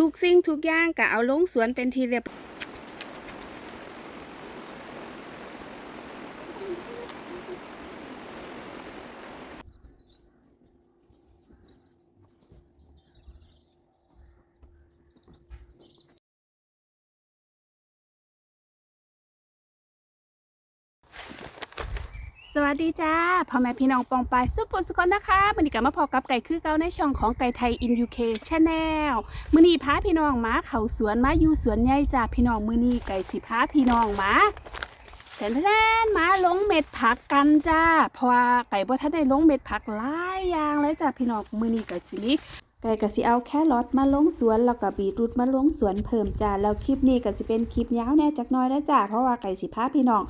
ทุกสิ่งทุกอย่างก็เอาลงสวนเป็นทีเรียบ สวัสดีจ้าพ่อแม่พี่น้องปองปายสุปุสุกนนะคะวันนี้ก็มาพอกับไก่คือเก้าในช่องของไก่ไทยอินยูเคชแนลมือนี้พาพี่น้องมาเขาสวนมาอยู่สวนใหญ่จ้าพี่น้องมือนี้ไก่สิพาพี่น้องมาแสนแทนมาลงเม็ดผักกันจ้าเพราะว่าไก่บ่ทันได้ลงเม็ดผักหลายอย่างเลยจ้าพี่น้องมือนี้ก็สิมี ไก่ก็สิเอาแครอทมาลงสวนแล้วก็บีทรูทมาลงสวนเพิ่มจ้าแล้วคลิปนี้ก็สิเป็นคลิปยาวแน่จักน่อยนะจ้าเพราะว่าไก่สิพาพี่น้อง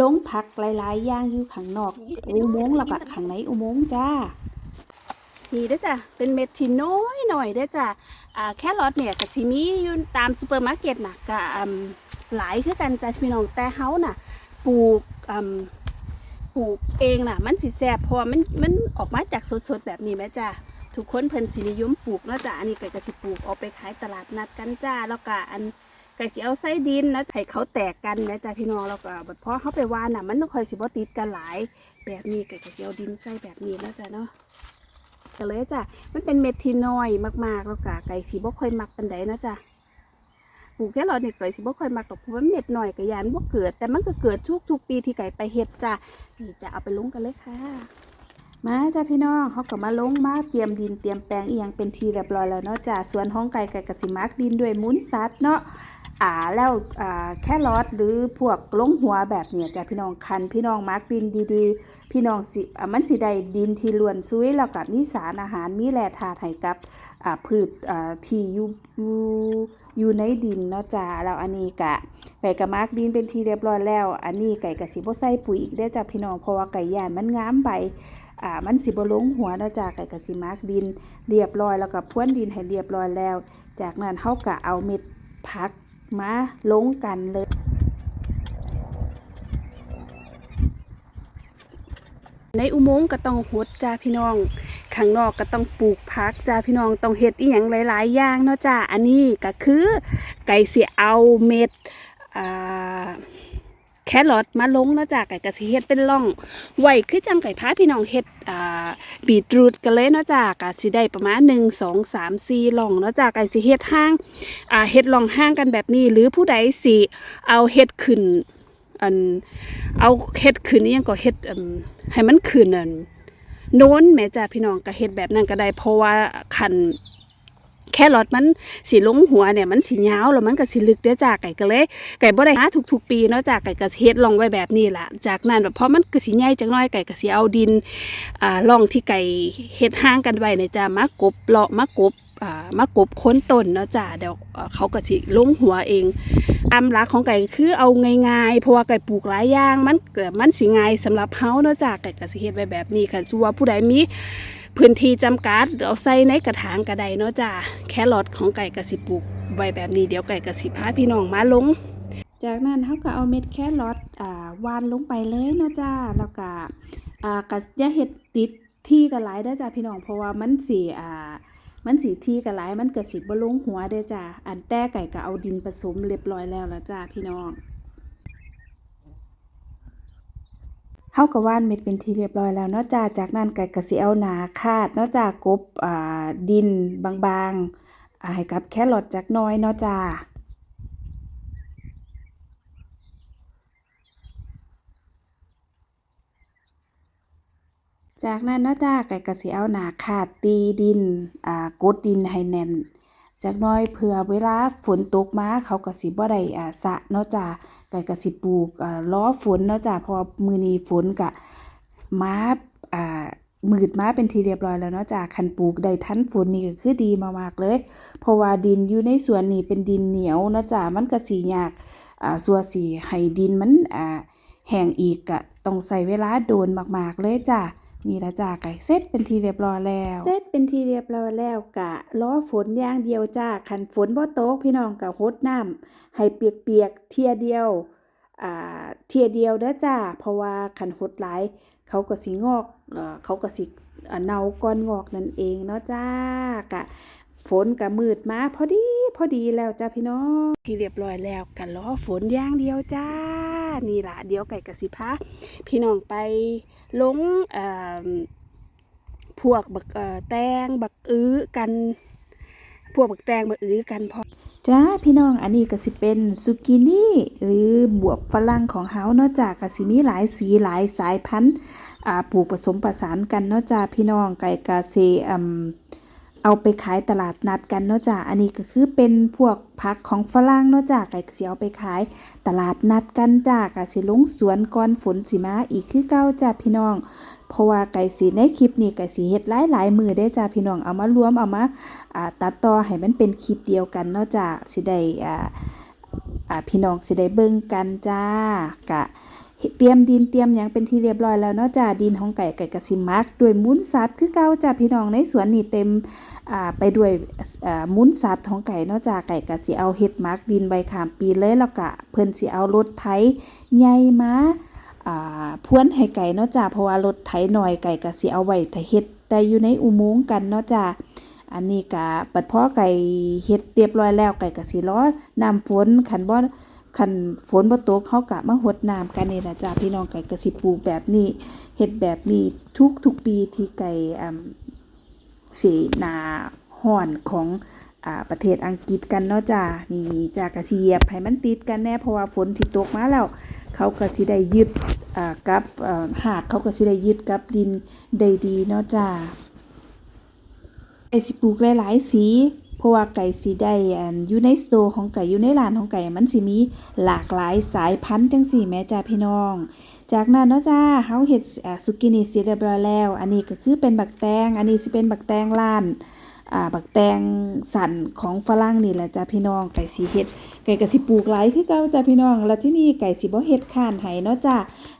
ลงผักหลายๆอย่างอยู่ข้างนอกอุโมงค์แล้วก็ข้างในอุโมงค์จ้านี่เด้อจ้ะเป็นเม็ดที่น้อยหน่อยเด้อจ้ะอ่าแครอทเนี่ยก็สิมีอยู่ตามซูเปอร์มาร์เก็ตน่ะก็หลายคือกันจ้ะพี่น้องแต่เฮาน่ะปลูกอืมปลูกเองน่ะ มันสิแซ่บพราะว่ามันมันออกมาจากสดๆแบบนี้แม่จ้ะ ทุกคนเพิ่นสินิยมปลูกเนาะจ้ะอันนี้ไก็ก็สิปลูกเอาไปขายตลาดนัดกันจ้าแล้วก็อันไก่สิเอาไส้ดินนะให้เขาแตกกันนะจ้าพี่น้องแล้วก็บัดพอเขาไปวานน่ะมันต้องคอยสิบ่ติดกันหลาย แบบนี้ไก่ก็สิเอาดินใส่แบบนี้นะจ้าเนาะก็เลยจ้ะมันเป็นเม็ดที่น้อยมากๆแล้วก็ไก่สิบ่ค่อยมักปานใดนะจ้ะปลูกแค่เราเนี่ยไก่สิบ่ค่อยมักหรอกเพราะว่าเม็ดน้อยก็ยานบ่เกิด แต่มันก็เกิดทุกทุกๆปีที่ไก่ไปเฮ็ดจ้ะนี่จะเอาไปลงกันเลยค่ะ มาจ้าพี่น้องเขาก็มาลงมาเตรียมดินเตรียมแปลงเอียงเป็นทีเรียบร้อยแล้วเนาะจ้าส่วนห้องไก่ไก่กสิมักดินด้วยมุ้นซัดเนาะอ่าแล้วอ่าแค่รอดหรือพวกลงหัวแบบเนี้ยจ้ะพี่น้องคันพี่น้องมาร์กดินดีๆ พี่น้องสิอ่ามันสิได้ดินที่ล้วนซุยแล้วกับมีสารอาหารมีแร่ธาตุให้กับอ่าพืชอ่าที่อยู่อยู่อยู่ในดินเนาะจ้ะแล้วอันนี้กะไก่กะมาร์กดินเป็นทีเรียบร้อยแล้ว อันนี้ไก่กะสิบ่ใส่ปุ๋ยอีกได้จ้ะพี่น้องเพราะว่าไก่ย่านมันงามไป อ่ามันสิบลงหัวนะจ้ะไก่กระสิมาร์กดิน เรียบร้อยแล้วก็พรวนดินให้เรียบร้อยแล้ว จากนั้นเฮาก็เอาเม็ดผักมาลงกันเลยในอุโมงค์ก็ต้องหดจ้าพี่น้อง ข้างนอกก็ต้องปลูกพักจ้าพี่น้องต้องเฮ็ดอีหยังหลาย ๆ อย่างเนาะจ้า อันนี้ก็คือไก่เสิเอาเม็ดอ่า ครอทมาลงเนาะจ้าไก่ก็สิเฮ็ดเป็นร่องไหวคือจังไก่พาพี่น้องเฮ็ดอ่าบีทรูทกันเลยเนาะจ้าก็สิได้ประมาณ1 2 3 4ร่องเนาะจ้าไก่สิเฮ็ดห้างอ่าเฮ็ดล่องห้างกันแบบนี้ หรือผู้ใดสิเอาเฮ็ดขึ้นอันเอาเฮ็ดขึ้นนี่ยังก็เฮ็ดอันให้มันขึ้นอันโน้นแม่จ้าพี่น้องก็เฮ็ดแบบนั้นก็ได้เพราะว่าคัน แครอทมันสิลงหัวเนี่ยมันสิยาวแล้วมันก็สิลึกเด้อจ้าไก่ก็เลยไก่บ่ได้หาทุกๆปีเนาะจ้าไก่ก็เฮ็ดลองไว้แบบนี้ล่ะ จากนั้นแบบพอมันก็สิใหญ่จักหน่อยไก่ก็สิเอาดินอ่าร่องที่ไก่เฮ็ดห้างกันไว้เนี่ยจ้ามากบเลาะมากบอ่ามากบค้นต้นเนาะจ้ะเดี๋ยวเขาก็สิลงหัวเองตามหลักของไก่คือเอาง่ายๆเพราะว่าไก่ปลูกหลายอย่างมันเกิดมันสิง่ายสำหรับเฮาเนาะจ้ะไก่ก็สิเฮ็ดไว้แบบนี้ค่ะส่วผู้ใดมี พื้นที่จำกัดเอาใส่ในกระถางก็ไดเนาะจ้ะแครอทของไก่ก็สิปลูกไว้แบบนี้เดี๋ยวไก่ก็สิพาพี่น้องมาลง จากนั้นเขาก็เอาเม็ดแครอทวานลงไปเลยเนาะจ้าแล้วก็ก็อย่าเฮ็ดติดที่กันหลายเด้จ้าพี่น้องเพราะว่ามันสิอ่ามันสีที่กันหลมันก็สิบ่ลงหัวเด้จ้าอันแต่ไก่ก็เอาดินผสมเรียบร้อยแล้วละจ้าพี่น้อง เฮาก็ว่านเม็ดเป็นที่เรียบร้อยแล้วเนาะจ้าจากนั้นไก่ก็สิเอาหนาคาดเนาะจ้ากบอ่าดินบางๆให้กับแครอทจักน้อยเนาะจ้าจากนั้นเนาะจ้าไก่ก็สิเอาหนาขาดตีดินอ่ากดดินให้แน่น จากน้อยเผื่อเวลาฝนตกมาเขาก็สิบ่ได้อ่าสะเนาะจ้าไก่ก็สิปลูกอ่าล้อฝนเนาะจ้าพอมือนี้ฝนก็มาอ่ามืดมาเป็นทีเรียบร้อยแล้วเนาะจ้าคันปลูกได้ทันฝนนี่ก็คือดีมากๆเลย เพราะว่าดินอยู่ในสวนนี่เป็นดินเหนียวเนาะจ้ามันก็สิยากอ่าสัวสิให้ดินมันอ่าแห้งอีกก็ต้องใช้เวลาโดนมากๆเลยจ้า นี่ละจ้าไก่เสร็จเป็นทีเรียบร้อยแล้วเสร็จเป็นทีเรียบร้อยแล้วกะล้อฝนอย่างเดียวจ้าคันฝนบ่ตกพี่น้องกะหดน้ำให้เปียกๆเทียเดียวอ่าเทียเดียวเด้อจ้าเพราะว่าคันหดหลายเขาก็สิงอกเขาก็สิเนาก้อนงอกนั่นเองเนาะจ้ากะฝนก็มืดมาพอดี พอดีแล้วจ้าพี่น้องที่เรียบร้อยแล้วกันล้อฝนอย่างเดียวจ้า นี่ล่ะเดี๋ยวไก่กระสิพาพี่น้องไปลงพวกบักแตงบักอื้อกันพวกบักแตงบักอื้อกันพอจ้าพี่น้องอันนี้ก็สิเป็นซุกินี่หรือบวบฝรั่งของเฮาเนาะจ้าก็สิมีหลายสีหลายสายพันธุ์ปลูกผสมประสานกันเนาะจ้าพี่น้องไก่กาเซ เอาไปขายตลาดนัดกันเนาะจ้าอันนี้ก็คือเป็นพวกผักของฝรั่งเนาะจ้าไก่ก็สิเอาไปขาย ตลาดนัดกันจ้าก็สิลงสวนก่อนฝนสิมาอีกคือเก่าจ้าพี่น้อง เพราะว่าไก่สีในคลิปนี้ไก่สีเฮ็ดหลายหลายมือได้จ้าพี่น้องเอามารวมเอามาอ่าตัดต่อให้มันเป็นคลิปเดียวกันเนาะจ้าสิได้อ่าอ่าพี่น้องสิได้เบิ่งกันจ้ากะเตรียมดินเตรียมยังเป็นที่เรียบร้อยแล้วเนาะจ้าดินของไก่ไก่กสิมักด้วยมูลสัตว์คือเก่าจ้าพี่น้องในสวนนี่เต็ม อ่าไปด้วยอ่ามูลสัตว์ของไก่นาะจ้าไก่ก็สิเอาเฮ็ดมักดินไว้ข้ามปีเลยแล้วก็เพิ่นสิเอารถไถใหญ่มาอ่าพวนให้ไก่นาะจ้าเพราะว่ารถไถหน่อยไก่ก็สิเอาไว้ถ้าเฮ็ดแต่อยู่ในอุโมงค์กันนาะจ้าอันนี้ก็ปัดพ่อไก่เฮ็ดเรียบร้อยแล้วไก่ก็สิรอน้ำฝนคันบ่คันฝนบ่ตกเฮาก็มาหดน้ำกันนี่ล่ะจ้าพี่น้องไก่ก็สิปลูกแบบนี้เฮ็ดแบบนี้ทุกทุกๆปีที่ไก่อ่า สิหนาห่อนของอ่าประเทศอังกฤษกันเนาะจ้านี่จากกระเชียบให้มันติดกันแน่เพราะว่าฝนที่ตกมาแล้วเขาก็สิได้ยึดอ่ากับอ่อหากเขาก็สิได้ยึดกับดินได้ดีเนาะจ้าไอสิปลูกหลายๆสี เพราะว่าไก่สิได้อยู่ในสโตร์ของไก่อยู่ในร้านของไก่มันสิมีหลากหลายสายพันธุ์จังสี่แม่จ้าพี่น้อง จากนั้นเนาะจ้าเฮาเฮ็ดสุกินี่เสร็จเรียบร้อยแล้ว อันนี้ก็คือเป็นบักแตง อันนี้สิเป็นบักแตงล้านอ่าบักแตงสันของฝรั่งนี่แหละจ้าพี่น้องไก่สีเฮ็ดไก่ก็สิปลูกหลายคือเก่าจ้าพี่น้อง แล้วที่นี่ไก่สิบ่เฮ็ดข้านให้เนาะจ้า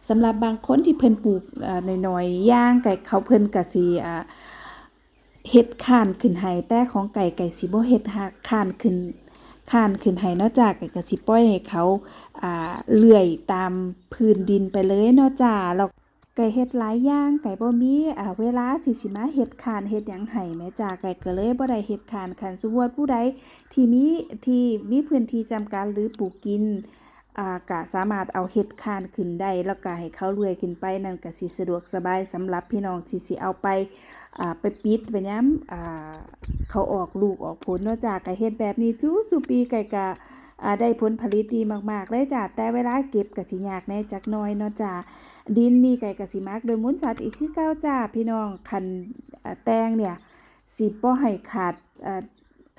สำหรับบางคนที่เพิ่นปลูกอ่าน้อยๆย่างไก่เขาเพิ่นก็สิอ่า เฮ็ดข้านขึ้นให้แต่ของไก่ไก่สิบ่เฮ็ดหักข้านขึ้นข้านขึ้นให้นาะจ้าไก่ก็สิปล่อยให้เขาอ่าเลื่อยตามพื้นดินไปเลยนาะจ้าแล้วไก่เฮ็ดหลายอย่างไก่บ่มีอ่าเวลาสิสิมาเฮ็ดคานเฮ็ดหยังให้แม่จ้าไก่ก็เลยบ่ได้เฮ็ดคานคันสมมุติผู้ใดที่มีที่มีพื้นที่จำกัดหรือปลูกกินอ่าก็สามารถเอาเฮ็ดคานขึ้นได้แล้วก็ให้เขาเลื่อยขึ้นไปนั่นก็สิสะดวกสบายสำหรับพี่น้องที่สิเอาไป ไปปิดไปยามอ่าเขาออกลูกออกผลเนาะจ้าไก่เฮ็ดแบบนี้จูสุปีไก่ก็ได้ผลผลิตดีมากๆเลยจ้าแต่เวลาเก็บก็สิยากแน่จักน่อยเนาะจ้าดินนี่ไก่กะสิมักโดยมูลสัตว์อีกคือเก้าจ้าพี่น้องคันแตงเนี่ยสิบ่ให้ขาด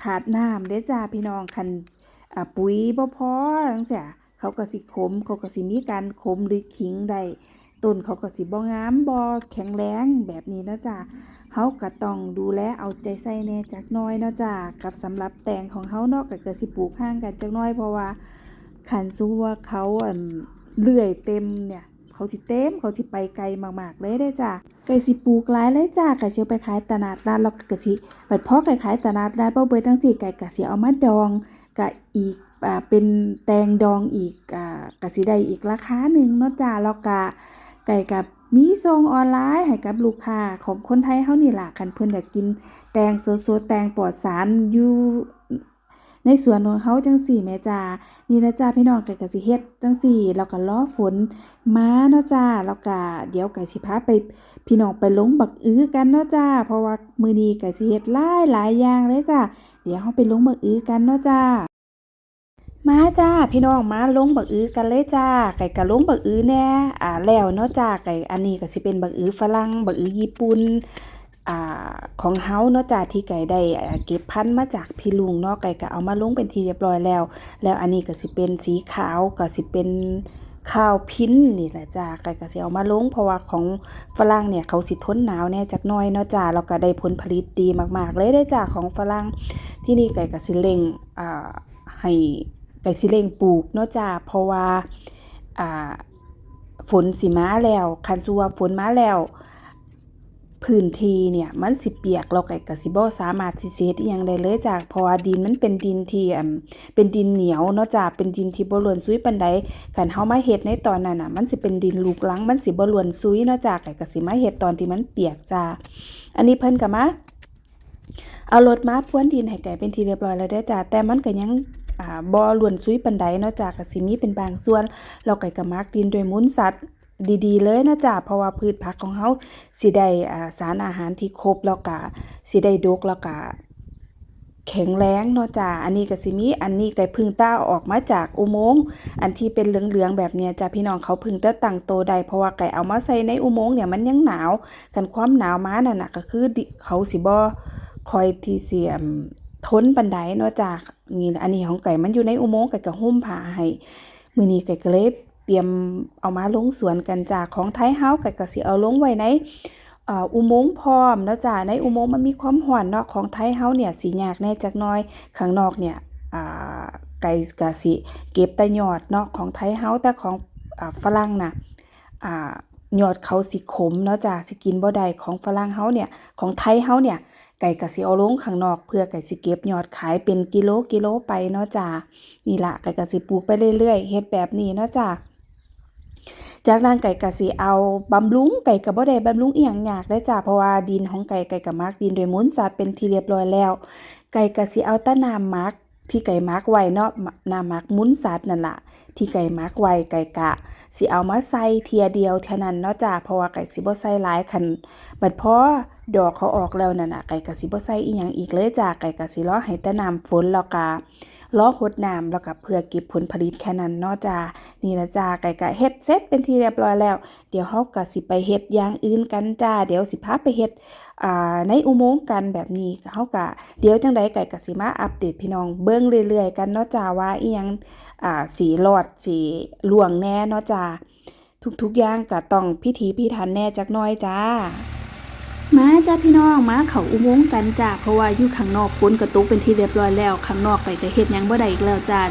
ขาดน้ำเด้จ้าพี่น้องคันปุ๋ยบ่พอจังซี่เขาก็สิขมเขาก็สิมีการขมหรือขิงได้ต้นเขาก็สิบ่งามบ่แข็งแรงแบบนี้นะจ้า เฮาก็ต้องดูแลเอาใจใส่แน่จักน้อยเนาะจ้ากับสำหรับแตงของเฮาเนาะก็เกิดสิปลูกห่างกันจักน้อยเพราะว่าคันสู้ว่าเขาเลื่อยเต็มเนี่ยเขาสิเต็มเขาสิไปไกลมากๆเลยได้จ้ะไก่สิปลูกหลายเลยจ้ะไก่สิเอาไปขายตลาดนัดแล้วก็สิบัดพอไก่ขายตลาดนัดบ่เบิดทั้งสี่ไก่ก็สิเอามาดองก็อีกอ่าเป็นแตงดองอีกอ่าก็สิได้อีกราคาหนึ่งเนาะจ้ะแล้วก็ไก่กับ มีส่งออนไลน์ให้กับลูกค้าของคนไทยเฮานี่ล่ะคันเพิ่นอยากกินแตงสดๆแตงปลอดสารอยู่ในสวนของเขาจังสี่แม่จ้านี่นะจ้าพี่น้องไก่ก็สิเฮ็ดจังสี่แล้วก็รอฝนมาเนาะจ้าแล้วก็เดี๋ยวไก่สิพาไปพี่น้องไปลงบักอื้อกันเนาะจ้าเพราะว่ามื้อนี้ไก่สิเฮ็ดหลายหลายอย่างเลยจ้าเดี๋ยวเฮาไปลงบักอื้อกันเนาะจ้า มาจ้าพี่น้องมาลงบักอื้อกันเลยจ้าไก่ก็ลงบักอื้อแน่อ่าแล้วเนาะจ้าไก่อันนี้ก็สิเป็นบักอื้อฝรั่งบักอื้อญี่ปุ่นอ่าของเฮาเนาะจ้าที่ไก่ได้เก็บพันธุ์มาจากพี่ลุงเนาะไก่ก็เอามาลงเป็นที่เรียบร้อยแล้ว แล้วอันนี้ก็สิเป็นสีขาวก็สิเป็นข้าวพิ้นนี่แหละจ้าไก่ก็สิเอามาลงเพราะว่าของฝรั่งเนี่ยเขาสิทนหนาวแน่จักหน่อยเนาะจ้าแล้วก็ได้ผลผลิตดีมาก ๆ เลยได้จ้าของฝรั่งที่นี่ไก่ก็สิเร่งอ่าให้ ไก่สิเร่งปลูกเนาะจ้าเพราะว่าอ่าฝนสิมาแล้วคันสัวฝนมาแล้ว พื้นที่เนี่ยมันสิเปียกเราไก่กสิบ่สามารถสิเฮ็ดอีหยังได้เลยจ้าเพราะว่าดินมันเป็นดินที่เป็นดินเหนียวเนาะจ้าเป็นดินที่บ่ร่วนซุยปานใดคันเฮามาเฮ็ดในตอนนั้นน่ะมันสิเป็นดินลูกลังมันสิบ่ลวนซุยเนาะจ้าไก่กสิมาเฮ็ดตอนที่มันเปียกจ้าอันนี้เพิ่นก็มาเอารถมาพรวนดินให้ไก่เป็นทีเรียบร้อยแล้วเด้จ้าแต่มันก็ยัง อ่าบ่ล้วนซุยปานใดเนาะจากสิมีเป็นบางส่วน เราไก่ก็มักดินโดยมูลสัตว์ดีๆ เลยเนาะจ้าเพราะว่าพืชผักของเฮาสิได้อ่าสารอาหารที่ครบแล้วก็สิได้ดกแล้วก็แข็งแรงเนาะจ้าอันนี้ก็สิมี อันนี้ไก่พึ่งต้าออกมาจากอุโมงค์ อันที่เป็นเหลืองๆแบบเนี้ยจ้าพี่น้องเขาพึ่งต้าตั้งโตได้เพราะว่าไก่เอามาใส่ในอุโมงค์เนี่ยมันยังหนาว กันความหนาวมานั่นน่ะก็คือเขาสิบ่คอยที่เสียม ทนปานใดเนาะจ้านี่อันนี้ของไก่มันอยู่ในอุโมงค์ไก่ก็หุ้มผ้าให้มือนี้ไก่ก็เลยเตรียมเอามาลงสวนกันจากของไทยเฮาไก็ก็สิเอาลงไว้ในอุโมงค์พร้อมแล้วจ้าในอุโมงค์มันมีความร้อนเนาะของไทยเฮาเนี่ยสิยากแน่จักน่อยข้างนอกเนี่ยไก่ก็สิเก็บแต่ยอดเนาะของไทยเฮาแต่ของอฝรั่งน่ะอ่ายอดเขาสิขมเนาะจ้าสิกินบ่ได้ของฝรั่งเฮาเนี่ยของไทยเฮาเนี่ย ไก่ก็สิเอาลงข้างนอก เพื่อไก่สิเก็บยอดขายเป็นกิโลกิโลไปเนาะจ้านี่ละไก่ก็สิปลูกไปเรื่อยๆเฮ็ดแบบนี้เนาะจ้าจากนั้นไก่กะสิเอาบำรุงไก่กะบ่ได้บำรุงเอียงยากได้จ้าเพราะว่าดินของไก่ไก่กะมักดินโดยมูลสัตว์เป็นที่เรียบร้อยแล้ว ไก่กะสิเอาต้นน้ำมักที่ไก่มักไว้เนาะน้ำมักมูลสัตว์นั่นละที่ไก่มักไว้ไก่กะ สิเอามาใส่เทียเดียวเท่านั้นเนาะจ้าเพราะว่าไก่สิบ่ใส่หลายคันบัดพอ ดอกเขาออกแล้วนั่นน่ะไก่กะสิบ่ใส่อีหยังอีกเลยจ้าไก่กะสิรอให้แต่น้ำฝนแล้วกะรอหดน้ำแล้วก็เพื่อเก็บผลผลิตแค่นั้นเนาะจ้านี่ละจ้าไก่กะเฮ็ดเสร็จเป็นที่เรียบร้อยแล้ว เดี๋ยวเฮาก็สิไปเฮ็ดอย่างอื่นกันจ้าเดี๋ยวสิพาไปเฮ็ดอ่าในอุโมงค์กันแบบนี้เฮาก็เดี๋ยวจังใดไก่ก็สิมาอัปเดตพี่น้องเบิ่งเรื่อยๆกันเนาะจ้าว่าอีหยังอ่าสีรอดสีล่วงแน่เนาะจ้าทุกๆอย่างก็ต้องพิถีพิถันแน่จักน่อยจ้า มาจ้าพี่น้องมาเขาอุโมงค์กันจ้าเพราะว่าอยู่ข้างนอกฝนกระตุกเป็นที่เรียบร้อยแล้วข้างนอกไก่ก็เฮ็ดยังบ่ได้อีกแล้วจ้า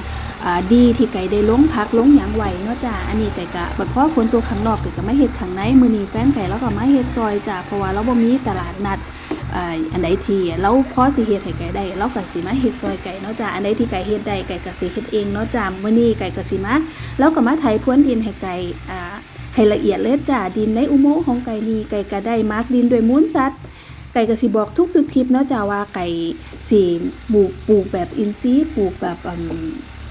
ดีที่ไก่ได้ลงพักลงหยังไหวเนาะจ้าอันนี้ไก่ก็บัดพอฝนตัวข้างนอกไก่ก็มาเฮ็ดข้างในมือนี้แฟนไก่แล้วก็มาเฮ็ดซอยจ้าเพราะว่าเราบ่มีตลาดนัดอันใดที่เราพอสิเฮ็ดให้ไก่ได้เราก็สิมาเฮ็ดซอยไก่เนาะจ้าอันใดที่ไก่เฮ็ดได้ไก่ก็สิเฮ็ดเองเนาะจ้ามื้อนี้ไก่ก็สิมาแล้วก็มาไถพรวนดินให้ไก่อ่า ให้ละเอียดเลยจ้าดินในอุโมงค์ของไก่นี่ไก่ก็ได้มาร์กดินด้วยมูลสัตว์ไก่ก็สิบอกทุกๆคลิปเนาะจ้าว่าไก่สิปลูกปลูกแบบอินทรีปลูกแบบ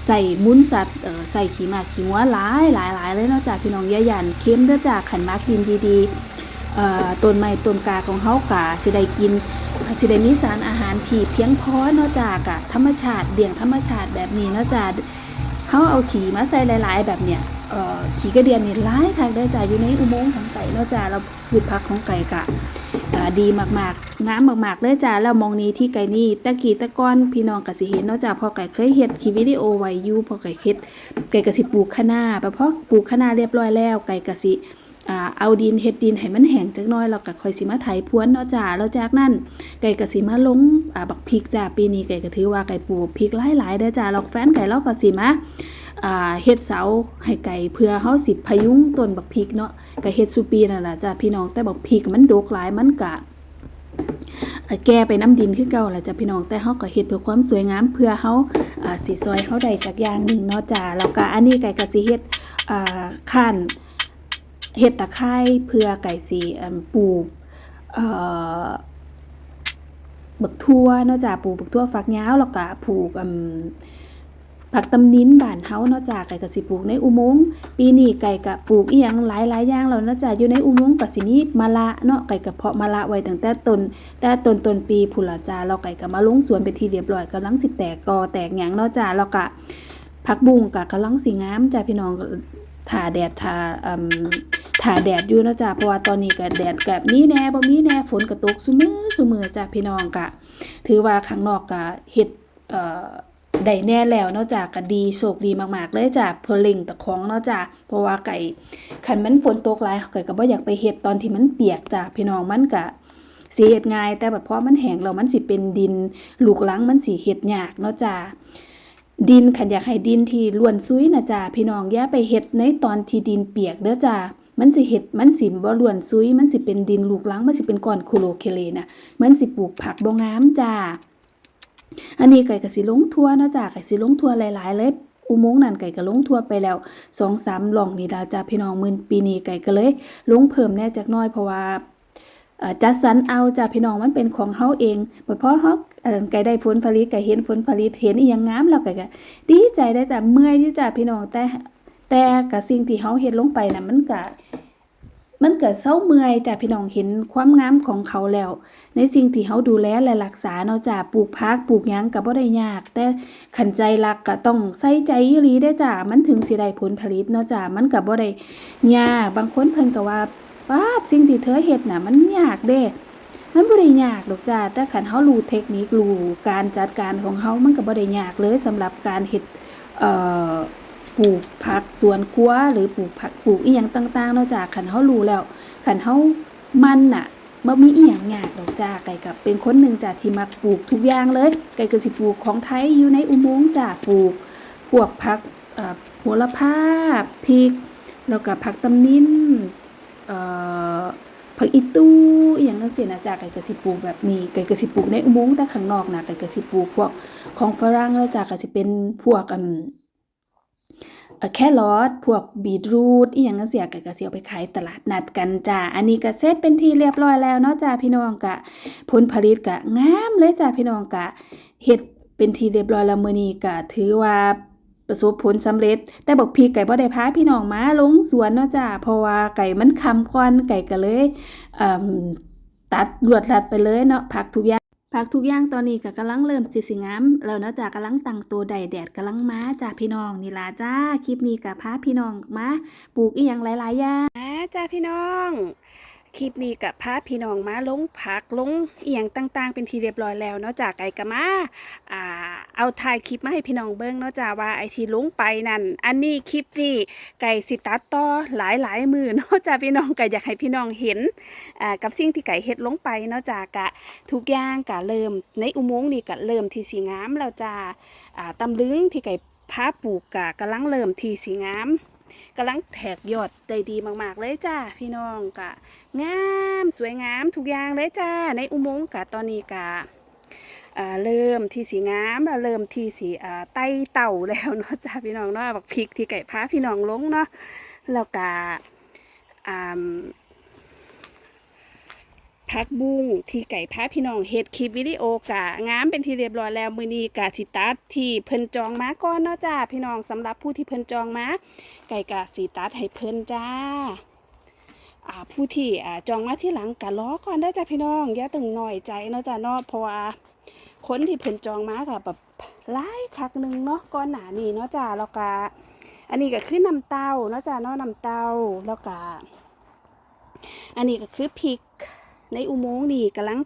ใส่มุ้นสัตว์ใส่ขี้หมากขี้งัวหลายหลายหลายเลยเนาะจ้าพี่น้องยายันเข้มเด้อจ้าขันมากกินดีๆต้นไม้ต้นกาของเฮากะสิได้กินสิได้มีสารอาหารที่เพียงพอเนาะจ้ากธรรมชาติเดี่ยงธรรมชาติแบบนี้เนาะจ้าเฮาเอาขี้มาใส่หลาย ๆ แบบเนี้ย ขี้กระเดียนนี่หลายทางได้จ้ายอยู่ในอุโมงค์ของไก่เนาะจ้าเราพืชผักของไก่กะดีมากๆ งามมากๆเลยจ้าแล้วมองนี้ที่ไก่นี่ตะกี้ตะก้อนพี่น้องกสิเห็นเนาะจ้าพอไก่เคยเฮ็ดคลิปวิดีโอไว้ยูพอไก่เฮ็ดไก่กสิปลูกคะน้าไปพอปลูกคะน้าเรียบร้อยแล้ว ไก่กสิเอาดินเฮ็ดดินให้มันแห้งจักน่อยแล้วก็ค่อยสิมาไถพวนเนาะจ้าแล้วจากนั้นไก่กสิมาลงบักพริกจ้าปีนี้ไก่ก็ถือว่าไก่ปลูกพริกหลายๆเด้อจ้าแล้วแฟนไก่เราก็สิมา เฮ็ดเสาให้ไก่เพื่อเฮาสิพยุงต้นบักพริกเนาะก็เฮ็ดสุปีนั่นล่ะจ้าพี่น้องแต่บักพริกมันดกหลายมันก็แก้ไปน้ำดินคือเก่าแหละจ้ะพี่น้องแต่เฮาก็เฮ็ดเพื่อความสวยงามเพื่อเฮาอ่าสิซอยเฮาได้จากอย่างหนึงเนาะจ้าแล้วก็อันนี้ไก่ก็สิเฮ็ดอ่าคั่นเฮ็ดตะไคร้เพื่อไก่สิปลูกเอ่อบักทั่วเนาะจ้าปลูกบักทั่วฝักยาวแล้วก็ปลูกอืม ผักตำนินบ้านเฮาเนาะจ้าไก่ก็สิปลูกในอุโมงค์ปีนี้ไก่ก็ปลูกอีหยังหลายๆอย่างแล้วเนาะจ้าอยู่ในอุโมงค์ก็สิมีมะละเนาะไก่ก็เพาะมะละไว้ตั้งแต่ต้นแต่ต้นต้นปีพุนละจ้าเราไก่ก็มาลงสวนไปนที่เรียบร้อยกำลังสิแตกกอแตกหยังเนาะจ้าแล้วก็ผักบุ้งก็กำลังสิงามจ้าพี่น้องถ่าแดดถ่าอืมถ่าแดดอยู่เนาะจ้าเพราะว่าตอนนี้ก็แดดแบบนี้แน่บ่มีแน่ฝนก็ตกซุมือซุมือจ้าพี่น้องก็ถือว่าข้างนอกก็เฮ็ดเอ่อ ได้แน่แล้วเนาะจ้าก็ดีโชคดีมากๆ เลยจ้าเพื่อเล่งตะของเนาะจ้าเพราะว่าไก่คันมันฝนตกหลายไก่ก็บ่อยากไปเฮ็ดตอนที่มันเปียกจ้าพี่น้องมันก็สิเฮ็ดง่าย แต่บัดพอมันแห้งแล้วมันสิเป็นดินลูกหลังมันสิเฮ็ดยากเนาะจ้าดินคันอยากให้ดินที่ล้วนซุยนะจ้าพี่น้องอย่าไปเฮ็ดในตอนที่ดินเปียกเด้อจ้ามันสิเฮ็ดมันสิบ่ล้วนซุย มันสิเป็นดินลูกหลังมันสิเป็นก้อนโคโลเคเลนะมันสิปลูกผักบ่งามจ้า อันนี้ไก่ก็สิลงทัวนะจ้าไก่สิลงทัวหลายๆ เลยอุโมงค์นั่นไก่ก็ลงทัวไปแล้ว2-3หล่องนี่ล่ะจ้าพี่น้องมื้อปีนี้ไก่ก็เลยลงเพิ่มแน่จักน้อยเพราะว่าจัดสรรเอาจ้าพี่น้องมันเป็นของเฮาเองบ่พอเฮาเอ่อไก่ได้ผลผลิตไก็เห็นผลผลิตเห็นอีหยังงามแล้วก็ก็ดีใจได้จ้ะเมื่อยที่จ้าพี่น้องแต่แต่ก็สิ่งที่เฮาเฮ็ดลงไปน่ะมันก็ มันเก็เศร้าเมื่อยจ้ะพี่น้องเห็นความงามของเขาแล้ว ในสิ่งที่เฮาดูแลและรักษาเนาะจ้ะปลูกผักปลูกยังก็บ่ได้ยาก แต่ขันใจรักก็ต้องใส่ใจอีหลีได้จ้ะมันถึงสิได้ผลผลิตเนาะจ้ะมันก็บ่ได้ยากบางคนเพิ่นก็ว่าป้าสิ่งที่เธอเฮ็ดน่ะ มันยากเด้มันบ่ได้ยากดอกจ้าแต่คันเฮารู้เทคนิครู้การจัดการของเฮามันก็บ่ได้ยากเลยสำหรับการเฮ็ดเอ่อ ปลูกผักสวนครัวหรือปลูกผักปลูกอีหยังต่างๆนาะจ้าคันเฮารู้แล้วคันเฮามันน่ะบ่มีอีหยังยากดอกจ้าไก่กับเป็นคนหนึ่งจ้าที่มักปลูกทุกอย่างเลย ไก่ก็สิปลูกของไทยอยู่ในอุโมงค์จ้าปลูกพวกผักเอ่อโหระพาพริก แล้วก็ผักตำนินเอ่อผักอีตู้อหย่างนั้นสินะจ๊ะไก่กระสิปลูกแบบนี้ไก่กระสิปลูกในอุโมงค์แต่ข้างนอกนะไก่กระสิปลูกพวกของฝรั่งแล้วจ้ะก็สิเป็นพวกอืม แครอทพวกบีทรูทอีหยังนั้นเสียไก่กระสิเอาไปขายตลาดนัดกันจ้ะอันนี้ก็เสร็จเป็นที่เรียบร้อยแล้วเนาะจ้ะพี่น้องกะผลผลิตกะงามเลยจ้ะพี่น้องกะเฮ็ดเป็นที่เรียบร้อยแล้วมื้อนี้ก็ถือว่าประสบผลสำเร็จ แต่บอกพี่ไก่บ่ได้พาพี่น้องมาลงสวนเนาะจ้าเพราะว่าไก่มันคำก่อนไก่ก็เลยเอ่มตัดรวดรัดไปเลยเนาะผักทุกอย่าง ผักทุกอย่างตอนนี้ก็กำลังเริ่มสิสิงามแล้วเนาะจ้ากำลังตั้งตัวใดแดดกำลังมาจ้าพี่น้องนี่ล่ะจ้าคลิปนี้กับพาพี่น้องมาปลูกอีหยังหลายๆอย่างจ้าพี่น้อง คลิปนี้กับพาพี่น้องมาลงผักลงเอียงต่าง ๆ เป็นทีเรียบร้อยแล้วเนาะจากไก่กะมาอ่าเอาถ่ายคลิปมาให้พี่น้องเบิ้งเนาะจ้าว่าไอที่ลงไปนั่นอันนี้คลิปนี้ไก่สิตัดต่อหลายหลายๆมือเนาะจ้าพี่น้องไก่อยากให้พี่น้องเห็นอ่ากับสิ่งที่ไก่เฮ็ดลงไปเนาะจ้ากะทุกอย่างกะเริ่มในอุโมงค์นี่กะเริ่มที่สีงามแล้วจ้าอ่าตำลึงที่ไก่พาปลูกกะกำลังเริ่มที่สีงามกำลังแตกยอดได้ดีมาก ๆ เลยจ้าพี่น้องกะ งามสวยงามทุกอย่างเลยจ้า ในอุโมงค์กะตอนนี้กะเริ่มที่สีงามแล้วเริ่มที่สีไตเต่าแล้วเนาะจ้าพี่น้องเนาะบักพริกที่ไก่พาพี่น้องลงเนาะแล้วกะพักบุ้งที่ไก่พาพี่น้องเฮ็ดคลิปวิดีโอกะงามเป็นที่เรียบร้อยแล้วมือนี้กะสิตัดที่เพิ่นจองมาก่อนเนาะจ้าพี่น้องสำหรับผู้ที่เพิ่นจองมาไก่กะสีตัดให้เพิ่นจ้า ผู้ที่จองมาที่หลังกะล้อก่อนได้จ้ะพี่น้องอย่าตึงหน่อยใจเนาะจ้ะเนาะเพราะว่าคนที่เพิ่นจองมาก็แบบหลายคักหนึ่งเนาะก่อนหน้านี้เนาะจ้ะแล้วก็อันนี้ก็คือน้ำเต้าเนาะจ้ะเนาะน้ำเต้าแล้วก็อันนี้ก็คือพริกในอุโมงค์นี่กำลัง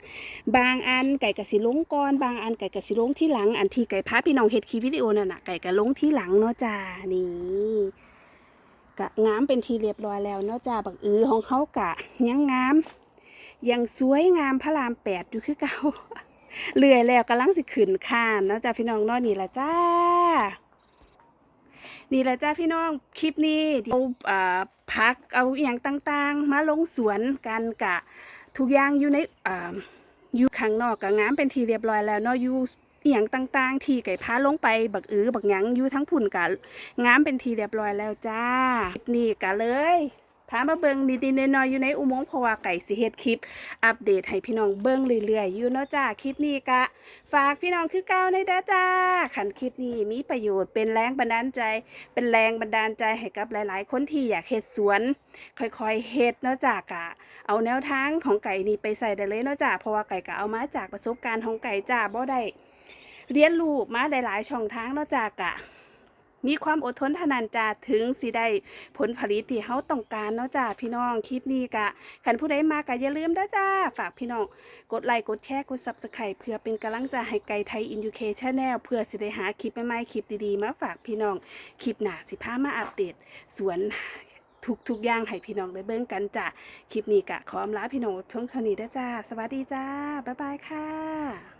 บางอันไก่กะสิลงก่อนบางอันไก่กะสิลงที่หลังอันที่ไก่พาพี่น้องเฮ็ดคลิปวิดีโอนั่นน่ะไก่กะลงที่หลังเนาะจ้ะนี่ กะงามเป็นทีเรียบร้อยแล้วเนาะจ้าบักอือของเขากะยังงามยังสวยงามพระรามแปดอยู่คือเก่าเลื่อยแล้วกำลังสิขึ้นคานเนาะจ้าพี่น้องเนาะนี่ละจ้า นี่ละจ้าพี่น้องคลิปนี้เอาอ่าพักเอาอย่างต่างๆ มาลงสวนกันกะทุกอย่างอยู่ในอ่าอยู่ข้างนอกกะงามเป็นทีเรียบร้อยแล้วเนาะอยู่ อหย่างต่างๆ ที่ไก่พาลงไปบักอือบักหยังอยู่ทั้งพุ่นกะงามเป็นทีเรียบร้อยแล้วจ้านี่กะเลยพามาเบิงนิดๆน้อยๆอยู่ในอุโมงค์เพราะว่าไก่สิเฮ็ดคลิป อัปเดตให้พี่น้องเบิ่งเรื่อยๆอยู่เนาะจ้าคลิปนี้กะ ฝากพี่น้องคือเก่าในเด้อจ้าขันคลิปนี้มีประโยชน์เป็นแรงบันดาลใจ เป็นแรงบันดาลใจให้กับหลายๆ คนที่อยากเฮ็ดสวน ค่อยๆเฮ็ดเนาะจ้ากะ เอาแนวทางของไก่นี่ไปใส่ได้เลยเนาะจ้าเพราะว่าไก่ก็เอามาจากประสบการณ์ของไก่จ้าบ่ได้ เรียนรู้มาได้หลายช่องทางนาะจ้ากะมีความอดทนทนันจาถึงสิได้ผลผลิตที่เฮาต้องการเนาะจ้าพี่น้องคลิปนี้กะคันผู้ใดมากะอย่าลืมเด้จ้าฝากพี่น้องกดไลค์กดแชร์กด Subscribe เพื่อเป็นกำลังใจให้ไกลไทยอินยูเคชันแนลเพื่อสิได้หาคลิปใหม่ๆคลิปดีๆมาฝากพี่น้องคลิปหน้าสิพามาอัปเดตสวนทุกทุกๆอย่างให้พี่น้องได้เบิ่งกันจ้าคลิปนี้กะขออำลาพี่น้องเพียงเท่านี้เด้จ้าสวัสดีจ้าบ๊ายบายค่ะ